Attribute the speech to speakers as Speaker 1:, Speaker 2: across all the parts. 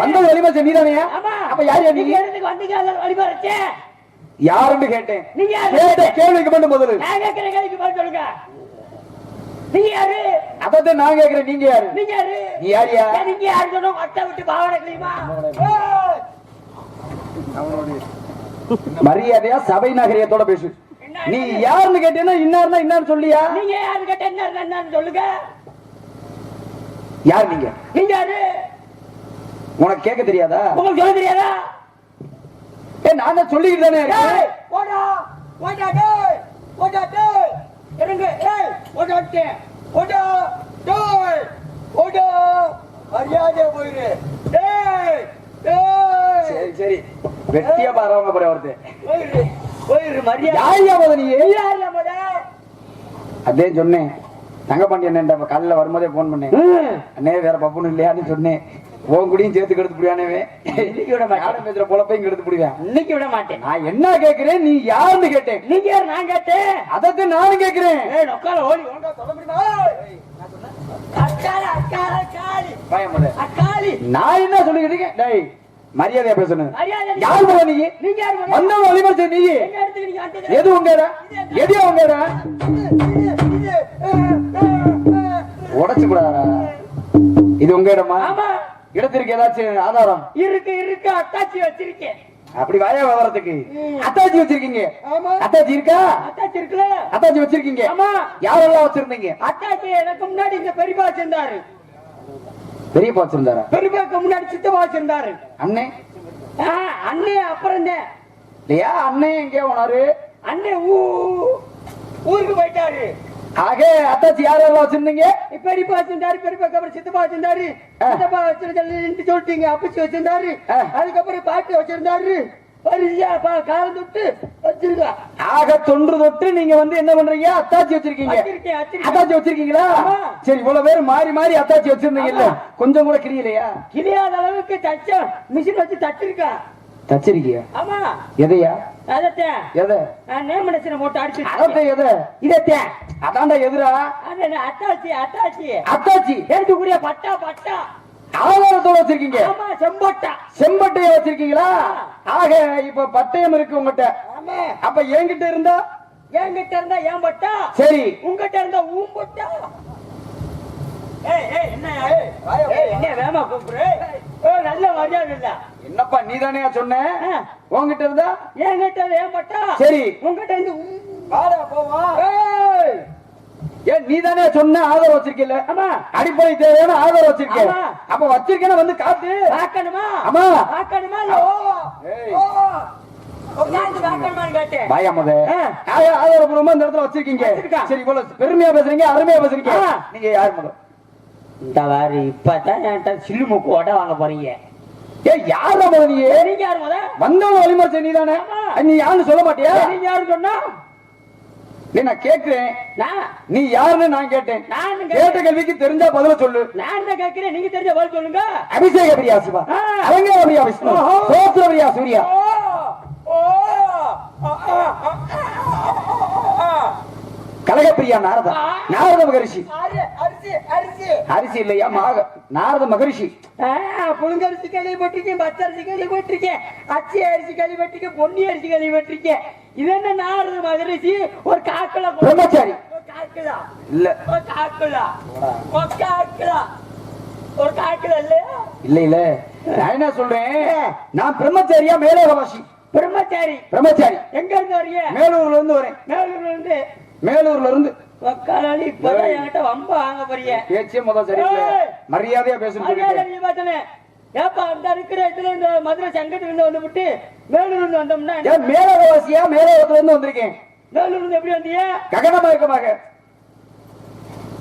Speaker 1: வந்தது வழிபாடு செய் நீதானே. அப்ப யார்
Speaker 2: வச்சேன்.
Speaker 1: யாருன்னு கேட்டேன்.
Speaker 2: நீங்க
Speaker 1: கேள்விக்கு மட்டும் முதல்ல
Speaker 2: நான் கேட்கிற கேள்விக்கு பதில் சொல்லுங்க. நீங்க யாரு?
Speaker 1: அதான் நான் கேக்குறேன் நீங்க யாரு?
Speaker 2: நீங்க யாரு?
Speaker 1: நீ யாரியா
Speaker 2: ஏன் நீங்க யாரு சொன்னா வட்டை விட்டு பாவாடை கிழியுமா? ஏய்,
Speaker 1: மரியாதையா சபை நாகரிகத்தோட பேசு. நீ யாருன்னு கேட்டீங்கன்னா இன்னாருன்னா இன்னாரு சொல்லியா?
Speaker 2: நீங்க யாரு கேட்டா என்னன்னு சொல்லுங்க.
Speaker 1: யார் நீங்க?
Speaker 2: நீங்க யாரு?
Speaker 1: உனக்கு கேட்க தெரியாதா?
Speaker 2: உங்களுக்கு சொல்ல தெரியாதா?
Speaker 1: ஏ நான் தான் சொல்லிக்கிட்டு தானே
Speaker 2: போடா போடா டேய் போடா டேய். இறங்க ஏய் போடா வந்துட்டேன் போடா டேய் போடா. மரியாதை போயிரு. டேய் டேய்.
Speaker 1: சரி சரி. வெட்டியா பாருங்க போற ஒருத்தர்
Speaker 2: போயிரு போயிரு மரியாதை.
Speaker 1: யாரியா போத நீ?
Speaker 2: யாரியா போட
Speaker 1: அதே சொன்னேன். தங்கப்பாண்டி அண்ணன் காலைல வரும்போதே போன் பண்ணேன். அண்ணே வேற பப்புன்னு இல்லையான்னு சொன்னேன். உன் குடியும் சேர்த்து கெடுத்து புடியானே
Speaker 2: இன்னைக்கு விட மாட்டேன்.
Speaker 1: பேசுற பொழப்பையும் கெடுத்து புடிவேன்.
Speaker 2: இன்னைக்கு விட மாட்டேன்.
Speaker 1: நான் என்ன கேக்குறேன் நீ யாருன்னு கேட்டேன்.
Speaker 2: நீங்க யாரு? நான் கேட்டேன்.
Speaker 1: அதத்தான் நானும் கேக்குறேன்.
Speaker 2: ஏய் நொக்கால ஓடி ஒழுங்கா சொல்ல முடியுமா?
Speaker 1: பயமுட
Speaker 2: அக்காலி
Speaker 1: நான் என்ன சொல்லிக்கிட்டு இருக்கேன்? டேய் மரியாதையா பேசணும். யார் போத நீ?
Speaker 2: நீங்க யாரு போட?
Speaker 1: வந்த வழிபாடு நீ? எது உங்க இடம்? எது உங்க இடம்? உடைச்சு கூடாதா இது உங்க இடமா?
Speaker 2: ஆமா.
Speaker 1: இடத்திற்கு ஏதாச்சும் ஆதாரம்?
Speaker 2: இருக்கு இருக்கு அத்தாச்சி வச்சிருக்கேன்.
Speaker 1: அப்படி வாயா விவரத்துக்கு
Speaker 2: ம்.
Speaker 1: அத்தாச்சி வச்சிருக்கீங்க.
Speaker 2: ஆமா.
Speaker 1: அத்தாச்சி இருக்கா?
Speaker 2: அத்தாச்சி இருக்குல்ல.
Speaker 1: அத்தாச்சி வச்சிருக்கீங்க.
Speaker 2: ஆமா.
Speaker 1: யாரெல்லாம் வச்சிருந்தீங்க?
Speaker 2: அத்தாச்சி எனக்கு முன்னாடி இந்த பெரியப்பா வச்சிருந்தாரு.
Speaker 1: பெரியப்பா வச்சிருந்தாரா?
Speaker 2: பெரியப்பாக்கு முன்னாடி சித்தப்பா வச்சிருந்தாரு.
Speaker 1: அண்ணே.
Speaker 2: அண்ணே அப்புறம் தான்
Speaker 1: இல்லையா? அண்ணே எங்கே போனாரு?
Speaker 2: அண்ணே ஊ ஊருக்கு போயிட்டாரு.
Speaker 1: ஆக அத்தாச்சி யாரெல்லாம் வச்சிருந்தீங்க?
Speaker 2: பெரியப்பா வச்சிருந்தாரு பெரியப்பாக்கு அப்புறம் சித்தப்பா வச்சிருந்தாரு. சித்தப்பா வச்சிருந்தாரு சொல்லிட்டீங்க அப்பச்சி வச்சிருந்தாரு. அதுக்கப்புறம் பாட்டி வச்சிருந்தாரு காலம் தொட்டு வச்சிருக்கா.
Speaker 1: ஆக தொன்று தொட்டு நீங்க வந்து என்ன பண்றீங்க? அத்தாச்சி வச்சிருக்கீங்க. அத்தாச்சி வச்சிருக்கீங்களா. சரி இவ்வளவு பேர் மாறி மாறி அத்தாச்சி வச்சிருந்தீங்கல்ல. கொஞ்சம் கூட கிரியலையா
Speaker 2: கிளியாத அளவுக்கு தச்ச மிஷின் வச்சு தச்சிருக்கா.
Speaker 1: தச்சிருக்கியா?
Speaker 2: ஆமா.
Speaker 1: எதையா?
Speaker 2: அதத்தேன்
Speaker 1: எதை?
Speaker 2: நான் நேமனசனை போட்டு அடிச்சு
Speaker 1: அதத்தை எதை?
Speaker 2: இதத்தேன்
Speaker 1: அதான்டா எதிரா?
Speaker 2: அத்தாச்சி அத்தாச்சி?
Speaker 1: அத்தாச்சி?
Speaker 2: எடுத்துக்கூடிய பட்டா பட்டா?
Speaker 1: ஆதாரத்தோட வச்சிருக்கீங்க.
Speaker 2: செம்பட்டா.
Speaker 1: செம்பட்டையை வச்சிருக்கீங்களா? ஆக இப்ப பட்டயம் இருக்கு உங்ககிட்ட
Speaker 2: ஆமா.
Speaker 1: அப்ப என்கிட்ட இருந்தா?
Speaker 2: என்கிட்ட இருந்தா ஏன் பட்டா?
Speaker 1: சரி.
Speaker 2: உங்ககிட்ட இருந்தா ஊம்பட்டா ஏய் ஏய் என்ன ஏய் என்ன வேமா கூப்பிடு. ஏய். நல்ல மரியாதை
Speaker 1: என்னப்பா நீ தானே சொன்ன. உங்ககிட்ட இருந்தா?
Speaker 2: என்கிட்ட பட்டா
Speaker 1: சரி.
Speaker 2: உங்ககிட்ட இருந்து.
Speaker 1: வாடா போவா. ஏன் நீ தானே சொன்ன ஆதாரம் வச்சிருக்கல
Speaker 2: ஆமா.
Speaker 1: அடிப்படை தேவையான ஆதாரம் வச்சிருக்கேன். அப்ப வச்சிருக்கேன்னு வந்து காட்டு
Speaker 2: பார்க்கணுமா?
Speaker 1: ஆமா.
Speaker 2: பார்க்கணுமா? இல்ல ஓ.
Speaker 1: ஏய்.
Speaker 2: ஓ. உட்கார்ந்து பார்க்கணுமான்னு கேட்டேன்.
Speaker 1: பாயா முத.
Speaker 2: ஆ.
Speaker 1: ஆதாரபூர்வமா இந்த இடத்துல வச்சிருக்கீங்க.
Speaker 2: வச்சிருக்கா.
Speaker 1: சரி இவ்வளவு பெருமையா பேசுறீங்க அருமையா பேசுறீங்க. நீங்க யார் முத?
Speaker 2: இந்த வாரி இப்பதான் என்கிட்ட சில்லு மூக்கு ஓட வாங்க போறீங்க.
Speaker 1: ஏய் யார் நீ?
Speaker 2: நீங்க யாரு முத?
Speaker 1: வந்தவங்க வழிமறிச்ச நீ தானே. நீ யாருன்னு சொல்ல மாட்டியா?
Speaker 2: நீங்க யாரு சொன்னா?
Speaker 1: நீ நான் கேக்குறேன்.
Speaker 2: நான்?
Speaker 1: நீ யாருன்னு நான் கேட்டேன்.
Speaker 2: நான்
Speaker 1: கேட்ட கேள்விக்கு தெரிஞ்சா பதில சொல்லு.
Speaker 2: நான் தான் கேட்கிறேன் நீங்க தெரிஞ்ச பதில் சொல்லுங்க.
Speaker 1: அபிஷேக பிரியா சிவா. அலங்கார பிரியா விஷ்ணு. பிரியா சூர்யா.
Speaker 2: ஓ.
Speaker 1: கலகப்பிரியா நாரதா. நாரத மகரிஷி.
Speaker 2: அரி- அரிசி அரிசி.
Speaker 1: அரிசி இல்லையா? மாக நாரத மகரிஷி.
Speaker 2: புழுங்கரிசி கேள்விப்பட்டிருக்கேன் பச்சரிசி கேள்விப்பட்டிருக்கேன் அச்சி அரிசி கேள்விப்பட்டிருக்கேன் பொன்னி அரிசி கேள்விப்பட்டிருக்கேன். இது என்ன நாரத மகரிஷி? ஒரு காக்கல
Speaker 1: பிரம்மச்சாரி. இல்ல.
Speaker 2: காக்கலா காக்கலா ஒரு காக்கலா இல்லையா?
Speaker 1: இல்ல இல்ல. நான் என்ன சொல்றேன்? நான் பிரம்மச்சாரியா மேலோகவாசி.
Speaker 2: பிரம்மச்சாரி.
Speaker 1: பிரம்மச்சாரி.
Speaker 2: எங்க இருந்து வரீங்க
Speaker 1: மேலூர்ல இருந்து வரேன்.
Speaker 2: மேலூர்ல இருந்து.
Speaker 1: மேலூர்ல இருந்து.
Speaker 2: என்கிட்ட வம்ப வாங்க போறீங்க
Speaker 1: பேச்சே முதல். மரியாதையா பேசணும்
Speaker 2: ஏப்பா அந்த இருக்கிற இதுல இந்த மதுரை சங்கத்துல இருந்து வந்து விட்டு இருந்து வந்தோம்னா
Speaker 1: ஏன் மேலோகவாசியா மேலோகத்துல இருந்து வந்திருக்கேன்?
Speaker 2: மேலூர்ல இருந்து எப்படி வந்தீங்க
Speaker 1: ககனமா இருக்கமாக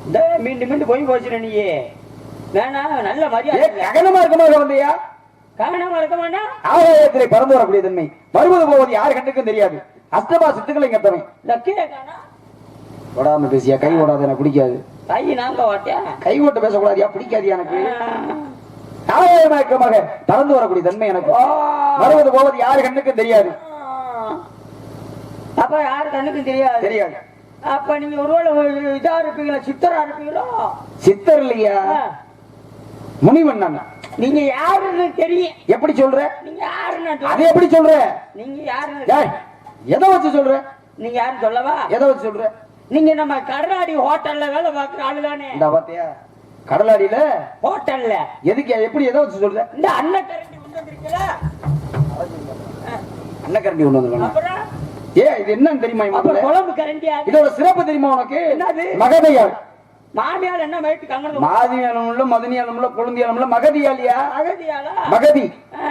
Speaker 2: இந்த மீண்டு மீண்டு போய் போச்சுன நீ வேணாம் நல்ல மரியாதை.
Speaker 1: ககனமா இருக்கமாக வந்தியா?
Speaker 2: காரணமா இருக்க வேணா
Speaker 1: ஆகாயத்திலே பறந்து வரக்கூடிய தன்மை. வருவது போவது யார் கண்ணுக்கும் தெரியாது. அஷ்டமா சித்துக்களை கத்தவன்
Speaker 2: லக்கிய
Speaker 1: ஓடாம பேசியா? கை ஓடாத எனக்கு பிடிக்காது.
Speaker 2: கை நாங்க வாட்டேன்
Speaker 1: கை ஓட்ட பேசக்கூடாதியா? பிடிக்காது எனக்கு. ஆகாயமயக்கமாக பறந்து வரக்கூடிய தன்மை எனக்கு. வருவது போவது யார் கண்ணுக்கும் தெரியாது.
Speaker 2: அப்ப யாரு கண்ணுக்கும் தெரியாது.
Speaker 1: தெரியாது.
Speaker 2: அப்ப நீங்க ஒருவேளை இதா இருப்பீங்களா? சித்தரா இருப்பீங்களோ?
Speaker 1: சித்தர் இல்லையா. முனிவன் நான்.
Speaker 2: நீங்க யாருன்னு தெரியும்.
Speaker 1: எப்படி சொல்ற?
Speaker 2: நீங்க யாருன்னு
Speaker 1: அதை. எப்படி சொல்ற?
Speaker 2: நீங்க யாருன்னு
Speaker 1: எதை வச்சு சொல்ற?
Speaker 2: நீங்க யாருன்னு சொல்லவா?
Speaker 1: எதை வச்சு சொல்ற?
Speaker 2: நீங்க நம்ம கடலாடி ஹோட்டல்ல வேலை பார்க்குற ஆளு தானே
Speaker 1: இந்த பாத்தியா? கடலாடியில?
Speaker 2: ஹோட்டல்ல.
Speaker 1: எதுக்கு எப்படி எதை வச்சு சொல்ற?
Speaker 2: இந்த அண்ணன் கரண்டி கொண்டு வந்திருக்கீங்களா
Speaker 1: அன்னக்கரண்டி ஒண்ணு வந்து
Speaker 2: அப்புறம்?
Speaker 1: ஏ இது என்னன்னு தெரியுமா
Speaker 2: குழம்பு கரண்டி அது?
Speaker 1: இதோட சிறப்பு தெரியுமா உனக்கு?
Speaker 2: என்னது?
Speaker 1: மகதையாள்.
Speaker 2: மாமியார் என்ன வயிற்று கங்கணம்
Speaker 1: மாதியானம்ல மதனியானம்ல கொழுந்தியானம்ல மகதியாலியா
Speaker 2: அகதியாளா
Speaker 1: மகதி.
Speaker 2: ஆ,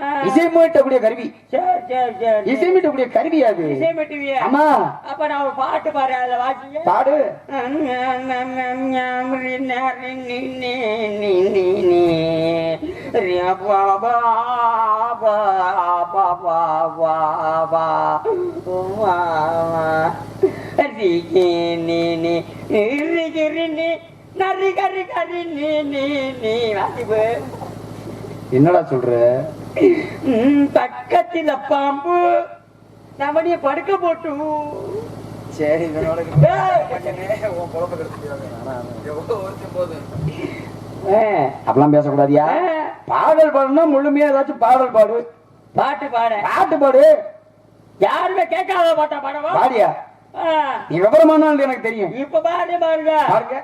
Speaker 1: மகதியாள்
Speaker 2: ஆ.
Speaker 1: இசை மீட்டக்கூடிய கருவி.
Speaker 2: சரி சரி சரி.
Speaker 1: இசை மீட்டக்கூடிய கருவி அது. ஆமா
Speaker 2: அப்ப நான் பாட்டு பாரு அதுல வாசிங்க.
Speaker 1: பாடு. என்னடா சொல்ற?
Speaker 2: பக்கத்துல பாம்பு. நம்மடிய படுக்க போட்டு.
Speaker 1: சரி அப்படிலாம் பேசக்கூடாதியா? பாடல் பாடுனா முழுமையா ஏதாச்சும் பாடல் பாடு.
Speaker 2: பாட்டு பாட.
Speaker 1: பாட்டு பாடு.
Speaker 2: யாருமே கேட்காத பாட்டா பாடவா?
Speaker 1: பாடியா? நீ விவரமானாலும் எனக்கு தெரியும்.
Speaker 2: இப்ப பாடு பாருங்க
Speaker 1: பாருங்க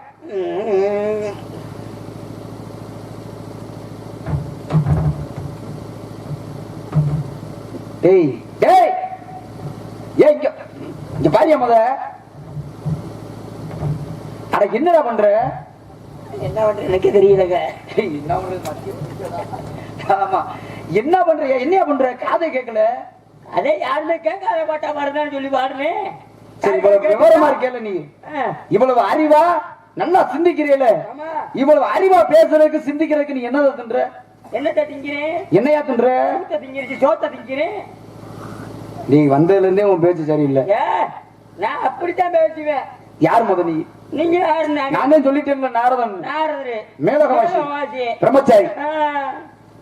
Speaker 1: டேய் டேய்! ஏய் இங்க இங்க பாரியா முத. அட என்னடா பண்ற?
Speaker 2: என்ன பண்ற? எனக்கு தெரியலங்க.
Speaker 1: என்ன பண்றது? ஆமா. என்ன பண்ற? என்னையா பண்ற? காதை கேட்கல
Speaker 2: அதே யாருமே கேட்காத பாட்டா பாருன்னு சொல்லி பாடுனேன்
Speaker 1: சரி இவ்வளவு விவரமா இருக்கேல நீ? இவ்வளவு அறிவா? நல்லா சிந்திக்கிறீல. இவ்வளவு அறிவா பேசுறதுக்கு சிந்திக்கிறதுக்கு நீ என்ன தின்ற?
Speaker 2: என்னத்த திங்கிறேன்
Speaker 1: என்னையா தின்ற?
Speaker 2: சோத்த திங்கிருச்சு சோத்த திங்கிறேன்
Speaker 1: நீ வந்ததுல இருந்தே உன் பேச்சு சரியில்லை.
Speaker 2: ஏ நான் அப்படித்தான் பேசுவேன்.
Speaker 1: யார் முத நீ?
Speaker 2: நீங்க யாரு நான்?
Speaker 1: சொல்லிட்டேன்ல நாரதன்.
Speaker 2: நாரதரு.
Speaker 1: மேலகவாசி. பிரம்மச்சாரி.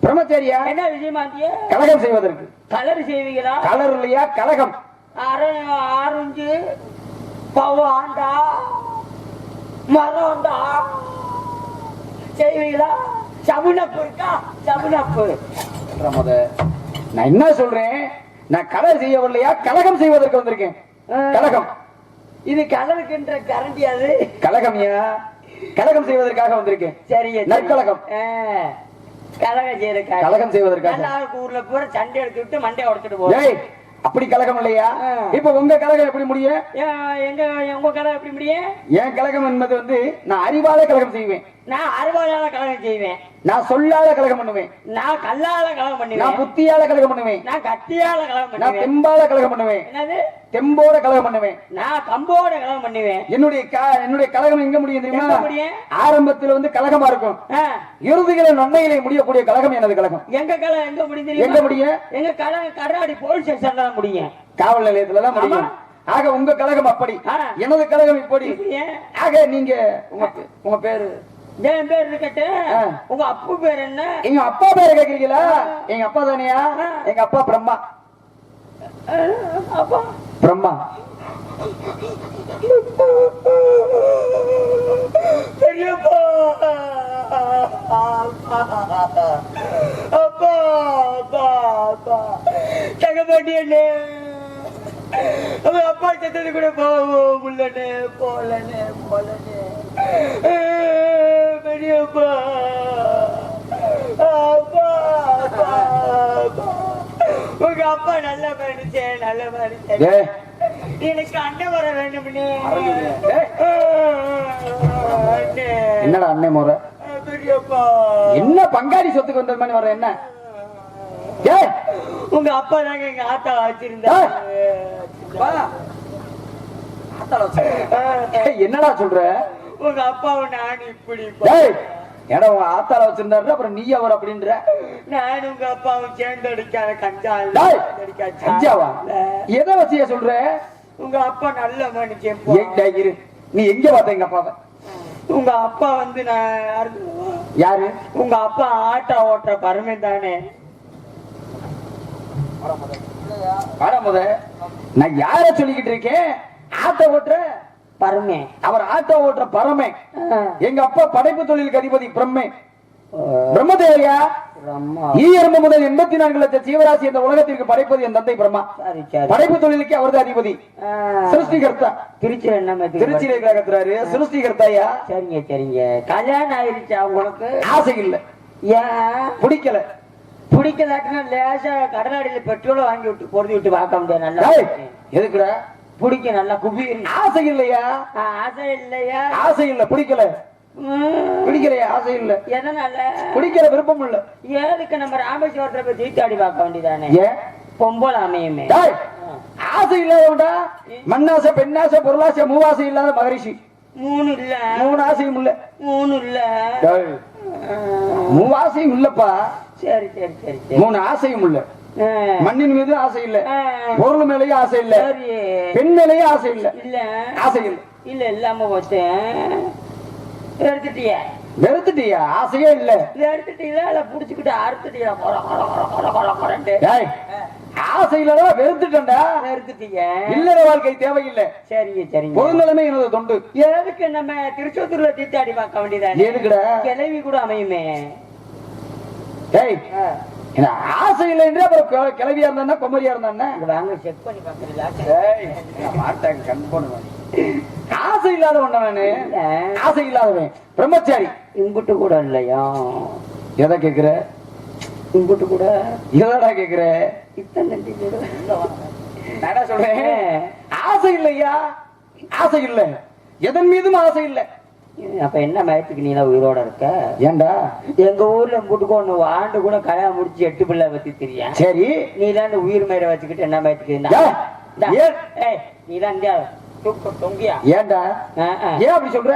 Speaker 1: பிரம்மச்சாரியா?
Speaker 2: என்ன விஷயமாந்திய
Speaker 1: கலகம் செய்வதற்கு.
Speaker 2: கலர் செய்வீங்களா?
Speaker 1: கலர் இல்லையா? கலகம்.
Speaker 2: ஆரஞ்சு பவாண்டா மரம்டா செய்வீங்களா? சவுனப்பு இருக்கா சவுனப்பு
Speaker 1: முத நான் என்ன சொல்றேன்? நான் கலர் செய்ய வரலையா கலகம் செய்வதற்கு வந்திருக்கேன். கலகம்.
Speaker 2: இது கலருக்குன்ற கரண்டி அது.
Speaker 1: கலகம்யா கலகம் செய்வதற்காக வந்திருக்கேன்.
Speaker 2: சரி
Speaker 1: நற்கலகம்.
Speaker 2: கலகம் செய்யறதுக்காக.
Speaker 1: கலகம் செய்வதற்காக.
Speaker 2: ஊர்ல பூரா சண்டை எடுத்து விட்டு மண்டையை உடச்சிட்டு
Speaker 1: ஏய் அப்படி கலகம் இல்லையா. இப்ப உங்க கலகம் எப்படி முடியும்?
Speaker 2: எங்க உங்க கலகம் எப்படி முடியும்?
Speaker 1: என் கலகம் என்பது வந்து நான் அறிவால கலகம் செய்வேன்.
Speaker 2: நான் அறுபதால கலகம் செய்வேன்.
Speaker 1: நான் சொல்லாத கலகம் பண்ணுவேன்.
Speaker 2: நான் கல்லால கலகம்
Speaker 1: நான்
Speaker 2: பண்ணுவேன்
Speaker 1: புத்தியால கலகம் பண்ணுவேன்.
Speaker 2: நான் கத்தியால கலகம்
Speaker 1: நான்
Speaker 2: பண்ணுவேன்
Speaker 1: தெம்பால கலகம் பண்ணுவேன்.
Speaker 2: என்னது?
Speaker 1: தெம்போட கலகம் பண்ணுவேன்.
Speaker 2: நான் கம்போட கலகம் பண்ணுவேன்.
Speaker 1: என்னுடைய என்னுடைய கலகம் எங்க முடியும் தெரியுமா?
Speaker 2: எங்க முடியும்?
Speaker 1: ஆரம்பத்துல வந்து கலகமா இருக்கும். இறுதியில நன்மையிலே முடியக்கூடிய கலகம் எனது கலகம்
Speaker 2: எங்க கலகம் எங்க முடியும்
Speaker 1: எங்க முடியும்?
Speaker 2: எங்க கலகம் கடலாடி போலீஸ் ஸ்டேஷன்ல தான் முடியும்.
Speaker 1: காவல் நிலையத்துல தான் முடியும். ஆக உங்க கலகம் அப்படி. எனது கலகம் இப்படி. ஆக நீங்க உங்க உங்க பேரு?
Speaker 2: என் பேர் இருக்கட்டு. உங்க அப்பு பேர் என்ன?
Speaker 1: எங்க அப்பா பேரை கேக்குறீங்களா? எங்க அப்பா தானியா? எங்க அப்பா பிரம்மா.
Speaker 2: அப்பா.
Speaker 1: பிரம்மா.
Speaker 2: பெரியப்பா. அப்பா. அப்பா. அப்பா. தங்கப்பாட்டி அண்ணே. அவன் அப்பா செத்தது கூட போவோம். முள்ளனே போலனே போலனே. அப்பா. அப்பா உங்க அப்பா நல்ல மனுஷன் நல்ல மனுஷன் எனக்கு அண்ணன் வர வேண்டும்னே.
Speaker 1: என்னடா அண்ணே முறை? என்ன பங்காளி சொத்துக்கு வந்த மாதிரி வர என்ன?
Speaker 2: உங்க அப்பா தாங்க எங்க ஆத்தா வச்சிருந்தாரு.
Speaker 1: ஏய், என்னடா சொல்ற?
Speaker 2: உங்க அப்பாவை நான் இப்படி
Speaker 1: ஏடா உங்க ஆத்தால வச்சிருந்தாரு அப்புறம் நீ அவர் அப்படின்ற?
Speaker 2: நான் உங்க அப்பாவும் சேர்ந்து அடிக்காத கஞ்சா
Speaker 1: கஞ்சாவா. எதை வச்சியா சொல்ற?
Speaker 2: உங்க அப்பா நல்ல மனுஷன்
Speaker 1: இரு. நீ எங்க பார்த்த எங்க அப்பாவை?
Speaker 2: உங்க அப்பா வந்து நான் யாரு-
Speaker 1: யாரு?
Speaker 2: உங்க அப்பா ஆட்டோ ஓட்டுற பரமே தானே.
Speaker 1: முத. நான் யார சொல்லிக்கிட்டு இருக்கேன்? ஆத்த ஓட்டுற?
Speaker 2: பரமே.
Speaker 1: அவர் ஆட்டோ ஓட்டுற பரமே. எங்க அப்பா படைப்பு தொழிலுக்கு அதிபதி பிரம்மே. பிரம்மதேவரியா
Speaker 2: பிரம்மா.
Speaker 1: ஈயர்ம முதல் எண்பத்தி நான்கு லட்சம் ஜீவராசி இந்த உலகத்திற்கு படைப்பது என் தந்தை பிரம்மா. படைப்பு தொழிலுக்கு அவர்தான் அதிபதி. சிருஷ்டிகர்த்தா.
Speaker 2: திருச்சி என்ன
Speaker 1: திருச்சியில இருக்கிற கத்துறாரு. சிருஷ்டிகர்த்தாயா
Speaker 2: சரிங்க சரிங்க. கல்யாணம் ஆயிருச்சா உங்களுக்கு?
Speaker 1: ஆசை இல்ல.
Speaker 2: ஏன்
Speaker 1: பிடிக்கல.
Speaker 2: பிடிக்கலாட்டினா லேசா கடலாடியில பெட்ரோலை வாங்கி விட்டு பொருத்தி விட்டு பார்க்க முடியாது. நல்லா
Speaker 1: எதுக்குடா?
Speaker 2: பிடிக்க நல்லா குபீர்.
Speaker 1: ஆசை இல்லையா?
Speaker 2: ஆசை இல்லையா?
Speaker 1: ஆசை இல்ல பிடிக்கல. பிடிக்கலையா ஆசை இல்ல.
Speaker 2: எதனால?
Speaker 1: பிடிக்கிற விருப்பம் இல்ல.
Speaker 2: ஏதுக்கு நம்ம ராமேஸ்வரத்துல போய் தீட்டாடி பார்க்க வேண்டியதானே? பொம்பளை அமையுமே.
Speaker 1: ஆசை இல்லாதவன்டா. மண்ணாசை பெண்ணாசை பொருளாசை மூவாசை இல்லாத மகரிஷி.
Speaker 2: மூணு இல்ல.
Speaker 1: மூணு ஆசையும் இல்ல.
Speaker 2: மூணு இல்ல.
Speaker 1: மூவாசையும் இல்லப்பா.
Speaker 2: சரி சரி சரி.
Speaker 1: மூணு ஆசையும் இல்ல. மண்ணின் மீது ஆசை இல்ல. பொருள் மேலேயும் ஆசை இல்ல. பெண் மேலேயும் ஆசை இல்ல.
Speaker 2: இல்ல.
Speaker 1: ஆசை இல்ல.
Speaker 2: இல்ல இல்லாம போச்சேன் எடுத்துட்டியா
Speaker 1: வெறுத்துட்டியா. ஆசையே இல்ல.
Speaker 2: எடுத்துட்டீங்களா இல்ல புடிச்சுக்கிட்டு கொரண்டு
Speaker 1: டேய், ஆசை இல்லடா வெறுத்துட்டேன்டா.
Speaker 2: எடுத்துட்டீங்க
Speaker 1: இல்லற வாழ்க்கை தேவையில்லை.
Speaker 2: சரிங்க சரிங்க.
Speaker 1: நிலைமை எனது தொண்டு.
Speaker 2: எதுக்கு நம்ம திருச்செந்தூர்ல தீட்டாடி பார்க்க வேண்டியதானே?
Speaker 1: எதுக்குடா?
Speaker 2: கிளவி கூட அமையுமே.
Speaker 1: டேய் ஆசை இல்லை என்று அப்புறம் கிளவியா இருந்தா கொமரியா இருந்தா
Speaker 2: வாங்க செக் பண்ணி பாக்குறீங்களா
Speaker 1: கண் பண்ணுவேன் ஆசை இல்லாதவன் நானு ஆசை இல்லாதவன். பிரம்மச்சாரி.
Speaker 2: இங்குட்டு கூட இல்லையா?
Speaker 1: எதை கேக்குற?
Speaker 2: இங்குட்டு கூட.
Speaker 1: எதடா கேக்குற?
Speaker 2: இத்தனை
Speaker 1: நான் சொல்றேன் ஆசை இல்லையா? ஆசை இல்ல. எதன் மீதும் ஆசை இல்ல.
Speaker 2: அப்ப என்ன மயத்துக்கு நீலாம் உயிரோட இருக்க?
Speaker 1: ஏன்டா
Speaker 2: எங்க ஊர்ல இங்குட்டுக்கு ஒண்ணு ஆண்டு கூட கல்யாணம் முடிச்சு எட்டு பிள்ளை பத்தி தெரியும்
Speaker 1: சரி.
Speaker 2: நீ தான் உயிர் மயிரை வச்சுக்கிட்டு என்ன மயத்துக்கு இருந்தா? நீ தான்.
Speaker 1: ஏன் அப்படி சொல்ற?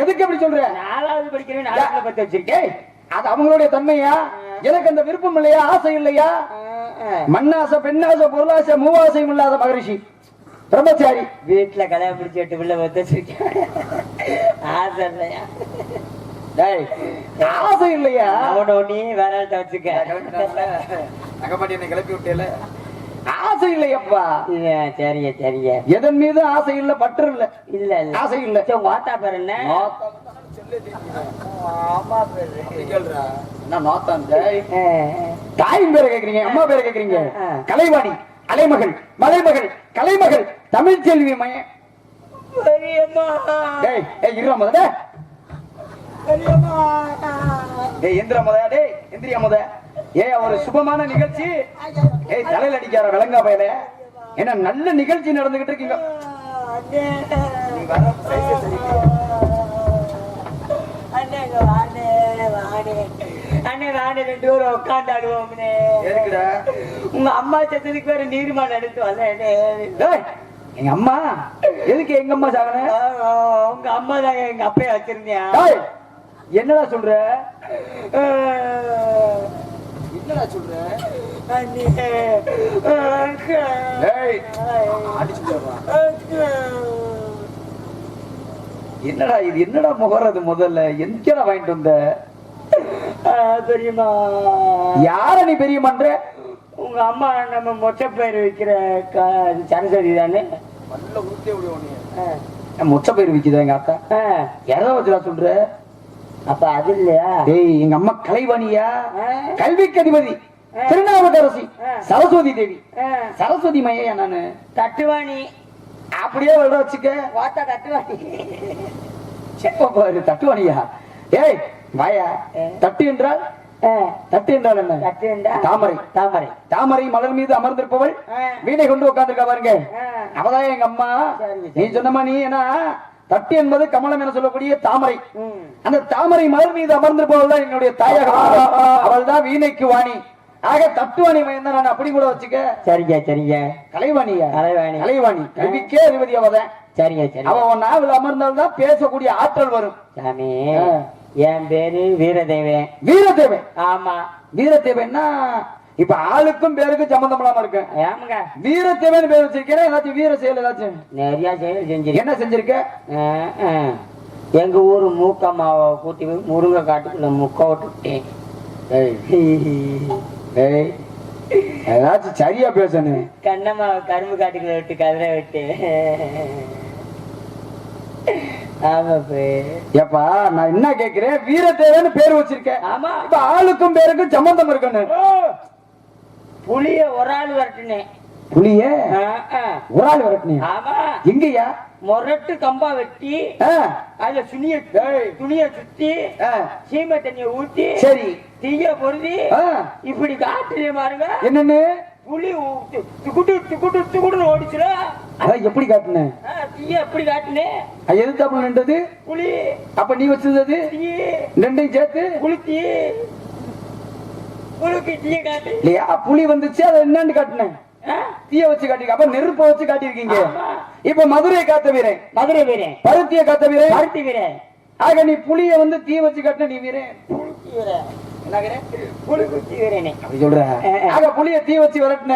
Speaker 1: எதுக்கு அப்படி சொல்ற?
Speaker 2: நாலாவது படிக்கிறேன் நாலுல பத்து வச்சிருக்கேன்.
Speaker 1: அது அவங்களுடைய தன்மையா? எனக்கு அந்த விருப்பம் இல்லையா? ஆசை இல்லையா? மண்ணாசை பெண்ணாசை பொருளாசை மூவாசையும் இல்லாத மகரிஷி. பிரம்மச்சாரி.
Speaker 2: வீட்டுல கல்யாணம் முடிச்சு எட்டு பிள்ளை வச்சிருக்கேன். ஆசை இல்லையா?
Speaker 1: டேய் ஆசை இல்லையா?
Speaker 2: அவன நீ வேற ஆள்கிட்ட வச்சுக்க
Speaker 1: என்னை கிளப்பி விட்டேல ஆசை இல்லையப்பா.
Speaker 2: இல்ல, சரிங்க சரிங்க.
Speaker 1: எதன் மீது ஆசை இல்ல பற்று இல்ல?
Speaker 2: இல்ல இல்ல.
Speaker 1: ஆசை இல்ல.
Speaker 2: சரி, உங்க ஆத்தா பேர் என்ன? அம்மா பேரு
Speaker 1: தாயின் பேரை கேக்குறீங்க அம்மா பேரை கேக்குறீங்க. கலைவாணி. அலைமகள் மலைமகள் கலைமகள் தமிழ் செல்வி எந்திரா டேய் எந்திரியா முத. ஏய் ஒரு சுபமான நிகழ்ச்சி. ஏய் தலையில அடிக்கார விளங்கா பயல என்ன நல்ல நிகழ்ச்சி நடந்துகிட்டு இருக்கீங்க.
Speaker 2: அண்ணே.
Speaker 1: வர
Speaker 2: வாண்ணே, ரெண்டு பேரும்.
Speaker 1: எதுக்குடா?
Speaker 2: உங்க அம்மா செத்ததுக்கு வேற நீர்மான் எடுத்து வரலண்ணே.
Speaker 1: டேய் எங்க அம்மா? எதுக்கு எங்க அம்மா சாகன?
Speaker 2: உங்க அம்மா தான் எங்க அப்பைய வச்சிருந்தியா
Speaker 1: என்னடா சொல்ற? என்னடா சொல்ற. என்னடா இது? என்னடா முகறது முதல்ல? எங்கடா வாங்கிட்டு வந்த?
Speaker 2: பெரியம்மா
Speaker 1: யார நீ பெரிய மன்ற
Speaker 2: உங்க அம்மா நம்ம மொச்சை பயிர் வைக்கிற சரஸ்வதி தானே.
Speaker 1: மொச்ச பயிர் விக்குதா எங்க
Speaker 2: ஆ.
Speaker 1: எதை வச்சுடா சொல்ற?
Speaker 2: அப்ப அது இல்லையா?
Speaker 1: டேய் எங்க அம்மா கலைவாணியா. கல்விக்கு அதிபதி. திருநாவுக்கரசி. சரஸ்வதி தேவி. சரஸ்வதி மையா நானு?
Speaker 2: தட்டுவாணி.
Speaker 1: அப்படியே வச்சுக்க.
Speaker 2: வாத்தா தட்டுவாணி.
Speaker 1: செப்ப பாரு தட்டுவானியா ஏய் வாயா? தட்டு என்றால். தட்டு என்றால் என்ன?
Speaker 2: தட்டு?
Speaker 1: தாமரை.
Speaker 2: தாமரை.
Speaker 1: தாமரை. மலர் மீது அமர்ந்திருப்பவள். வீணை கொண்டு உட்கார்ந்திருக்கா பாருங்க. அவதான் எங்க அம்மா. நீ சொன்னமா நீ ஏன்னா தட்டு என்பது கமலம் என சொல்லக்கூடிய தாமரை. அந்த தாமரை மலர் மீது அமர்ந்திருப்பவள் தான் என்னுடைய தாயாக அவள் தான் வீணைக்கு வாணி. ஆக தட்டுவாணி மையம் நான் அப்படி கூட வச்சுக்க.
Speaker 2: சரிங்க சரிங்க.
Speaker 1: கலைவாணியா?
Speaker 2: கலைவாணி.
Speaker 1: கலைவாணி. கல்விக்கே அதிபதி அவதான்
Speaker 2: சரிங்க சரி
Speaker 1: அவ உன் நாவில் அமர்ந்தால் தான் பேசக்கூடிய ஆற்றல் வரும்.
Speaker 2: சாமி. என் பேரு வீரதேவன்.
Speaker 1: வீரதேவன்?
Speaker 2: ஆமா.
Speaker 1: வீரதேவன்னா இப்ப ஆளுக்கும் பேருக்கும் சம்பந்தம் இல்லாம இருக்கு.
Speaker 2: ஏமுங்க?
Speaker 1: வீரத்தேவன் பேர் வச்சிருக்கேன் ஏதாச்சும் வீர செயல் ஏதாச்சும்?
Speaker 2: நிறைய செயல் செஞ்சிருக்கேன்
Speaker 1: என்ன செஞ்சிருக்க.
Speaker 2: எங்க ஊரு மூக்கம்மாவை கூட்டி போய் முருங்கை காட்டுக்குள்ள முக்க விட்டுட்டேன்.
Speaker 1: ஏதாச்சும் சரியா பேசணும்.
Speaker 2: கண்ணம்மாவை கரும்பு காட்டுக்குள்ள விட்டு கதிரை விட்டு.
Speaker 1: ஏப்பா நான் என்ன கேக்குறேன்? வீரதேவன் பேர் வச்சிருக்கேன்.
Speaker 2: ஆமா.
Speaker 1: இப்ப ஆளுக்கும் பேருக்கும் சம்பந்தம் இருக்கணும்
Speaker 2: புளிய ஒரு ஆள் வரட்டுனேன்
Speaker 1: புளிய. ஒரு ஆள் வரட்டினியா?
Speaker 2: ஆமா.
Speaker 1: எங்கயா?
Speaker 2: மொரட்டு கம்பா வெட்டி அதுல துணிய துணிய சுத்தி சீமை தண்ணிய ஊத்தி
Speaker 1: சரி.
Speaker 2: தீய பொருதி இப்படி காட்டுல பாருங்க.
Speaker 1: என்னன்னு?
Speaker 2: து- துக்குட்டு துக்குட்டு துக்குட்டுன்னு ஓடிச்சுல
Speaker 1: அதான் எப்படி காட்டுன?
Speaker 2: தீய எப்படி காட்டுனே?
Speaker 1: அது எதிர்த்தாப்புல நின்றது?
Speaker 2: புலி.
Speaker 1: அப்ப நீ வச்சிருந்தது? ரெண்டையும் சேர்த்து?
Speaker 2: புளித்தி
Speaker 1: இல்லையா? புலி வந்துச்சு அதை என்னன்னு காட்டுனேன்? தீய வச்சு காட்டிருக்க அப்ப நெருப்ப வச்சு காட்டியிருக்கீங்க.
Speaker 2: ஆமா.
Speaker 1: இப்ப மதுரையை காத்த வீரன்.
Speaker 2: மதுரை வீரன்.
Speaker 1: பருத்திய காத்த வீரன்.
Speaker 2: பருத்தி வீரன்.
Speaker 1: ஆக நீ புலிய வந்து தீ வச்சு காட்டின நீ வீரன். புலிய தீ வச்சு விரட்டின.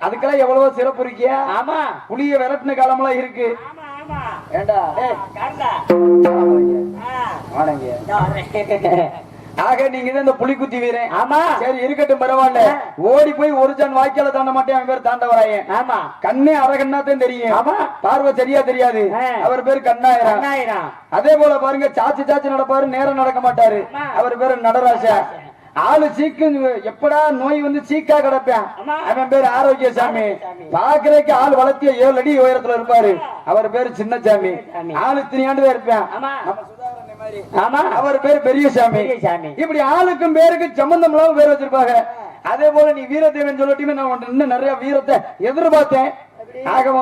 Speaker 1: அதுக்கெல்லாம் எவ்வளவோ சிறப்பு இருக்கியா?
Speaker 2: ஆமா.
Speaker 1: புலிய விரட்டின காலமெல்லாம் இருக்கு.
Speaker 2: ஆமா
Speaker 1: ஆக நீங்க தான் இந்த புலிக்குத்தி வீரன்.
Speaker 2: ஆமா.
Speaker 1: சரி இருக்கட்டும் பரவாயில்ல. ஓடி போய் ஒரு ஜான் வாய்க்கால தாண்ட மாட்டேன் அவன் பேர் தாண்டவராயன்.
Speaker 2: ஆமா.
Speaker 1: கண்ணே அரகண்ணா தான் தெரியும்.
Speaker 2: ஆமா.
Speaker 1: பார்வை சரியா தெரியாது. அவர் பேர் கண்ணாயிரம். அதே போல பாருங்க சாச்சி சாச்சி நடப்பாரு நேரம் நடக்க மாட்டாரு. அவர் பேரு நடராஜா ஆளு சீக்கு எப்படா நோய் வந்து சீக்கா கிடப்பேன். அவன் பேரு ஆரோக்கியசாமி.
Speaker 2: ஆரோக்கியசாமி.
Speaker 1: பாக்குறதுக்கு ஆள் வளர்த்திய ஏழு அடி உயரத்துல இருப்பாரு. அவர் பேரு சின்னசாமி.
Speaker 2: சாமி.
Speaker 1: ஆளு திணியாண்டு இருப்பேன்.
Speaker 2: ஆமா.
Speaker 1: அவர் பேரு பெரியசாமி. இப்படி ஆளுக்கும் பேருக்கு சம்பந்தம் இல்லாம பேர் வச்சிருப்பாங்க. அதே போல நீ வீரத்தேவன் சொல்லட்டியுமே நான் இன்னும் நிறைய வீரத்தை எதிர்பார்த்தேன்.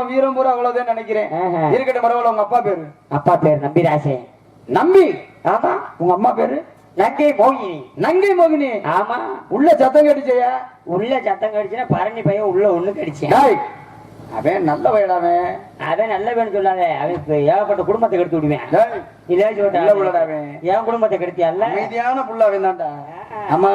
Speaker 1: வீரம் பூரா அவ்வளவுதான் நினைக்கிறேன். இருக்கட்டும் பரவாயில்ல உங்க அப்பா பேரு.
Speaker 2: அப்பா பேர் நம்பிராசே.
Speaker 1: நம்பி? ஆமா. உங்க அம்மா பேரு?
Speaker 2: நங்கை மோகினி.
Speaker 1: நங்கை மோகினி.
Speaker 2: ஆமா.
Speaker 1: உள்ள சத்தம் கேட்டுச்சையா?
Speaker 2: உள்ள சத்தம் கடிச்சுன்னா பரணி பையன் உள்ள ஒண்ணு கடிச்சேன்.
Speaker 1: அவன் நல்ல வயடாவன்
Speaker 2: அவன் நல்ல வேணும் சொல்லாத அவன் ஏகப்பட்ட குடும்பத்தை கெடுத்து விடுவேன்.
Speaker 1: புள்ளடா அவன்.
Speaker 2: என் குடும்பத்தை கெடுத்தியல்ல?
Speaker 1: அமைதியான புள்ள அவன் தான்டா. ஆமா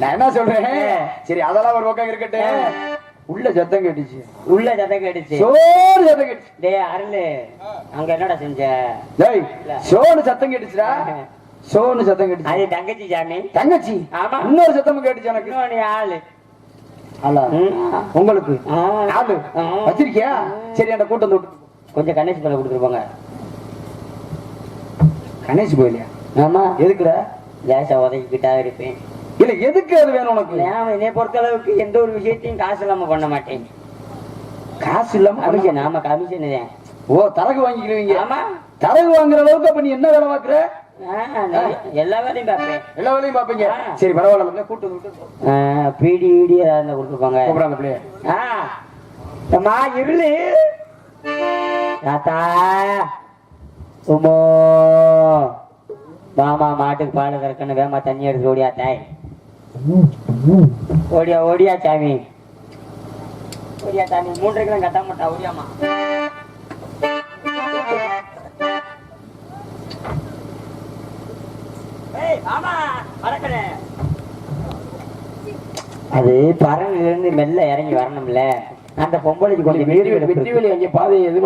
Speaker 1: நான் என்ன சொல்றேன்? சரி அதெல்லாம் ஒரு பக்கம் இருக்கட்டும். உள்ள சத்தம் கேட்டுச்சு.
Speaker 2: உள்ள சத்தம் கடிச்சு
Speaker 1: சோறு சத்தம் கேட்டுச்சு.
Speaker 2: டேய் அருள் அங்க என்னடா செஞ்ச?
Speaker 1: டேய் சோனு சத்தம் கேட்டுச்சுடா. சோனு சத்தம் கேட்டுச்சு.
Speaker 2: அது தங்கச்சி சாமி.
Speaker 1: தங்கச்சி?
Speaker 2: ஆமா.
Speaker 1: இன்னொரு சத்தமும் கேட்டுச்சு எனக்கு.
Speaker 2: ஆளு.
Speaker 1: உங்களுக்கு. ஆளு. வச்சிருக்கியா? சரி அந்த கூட்டம் தொட்டு
Speaker 2: கொஞ்சம் கணேஷ் பண்ண கொடுத்துருப்பாங்க
Speaker 1: கணேஷ் கோயிலியா
Speaker 2: ஆமா.
Speaker 1: எதுக்குடா
Speaker 2: லேசா உதவிக்கிட்டா இருப்பேன்.
Speaker 1: இல்ல எதுக்கு அது வேணும் உனக்கு?
Speaker 2: என்னை பொறுத்த அளவுக்கு எந்த ஒரு விஷயத்தையும் காசு இல்லாம பண்ண மாட்டேன்.
Speaker 1: காசு இல்லாம
Speaker 2: கமிஷன் ஆமா கமிஷன்
Speaker 1: ஓ தரகு வாங்கிக்கிடுவீங்க.
Speaker 2: ஆமா.
Speaker 1: தரகு வாங்குற அளவுக்கு அப்ப நீ என்ன வேலை பாக்குற
Speaker 2: எல்லா வேலையும் பார்ப்பேன்.
Speaker 1: எல்லா வேலையும் பாப்பீங்க
Speaker 2: ஆ.
Speaker 1: சரி பரவாயில்ல கூட்டு
Speaker 2: பீடி ஈடி ஏதாவது கொடுத்துருப்பாங்க.
Speaker 1: கூப்பிடாங்க பிள்ளைய
Speaker 2: ஆ, அம்மா இருளு. தாத்தா உமோ மாமா மாட்டுக்கு பால் கறக்கணும் வேமா தண்ணி எடுத்து ஓடியா தாய். ஓடியா ஓடியா சாமி. ஓடியா சாமி. மூன்றரைக்கெல்லாம் கட்ட மாட்டா ஓடியாமா அது இருந்து மெல்ல இறங்கி வரணும்ல. அந்த பொம்பளைக்கு கொஞ்சம்
Speaker 1: வெற்றி வெளி அங்கே பாதையை எது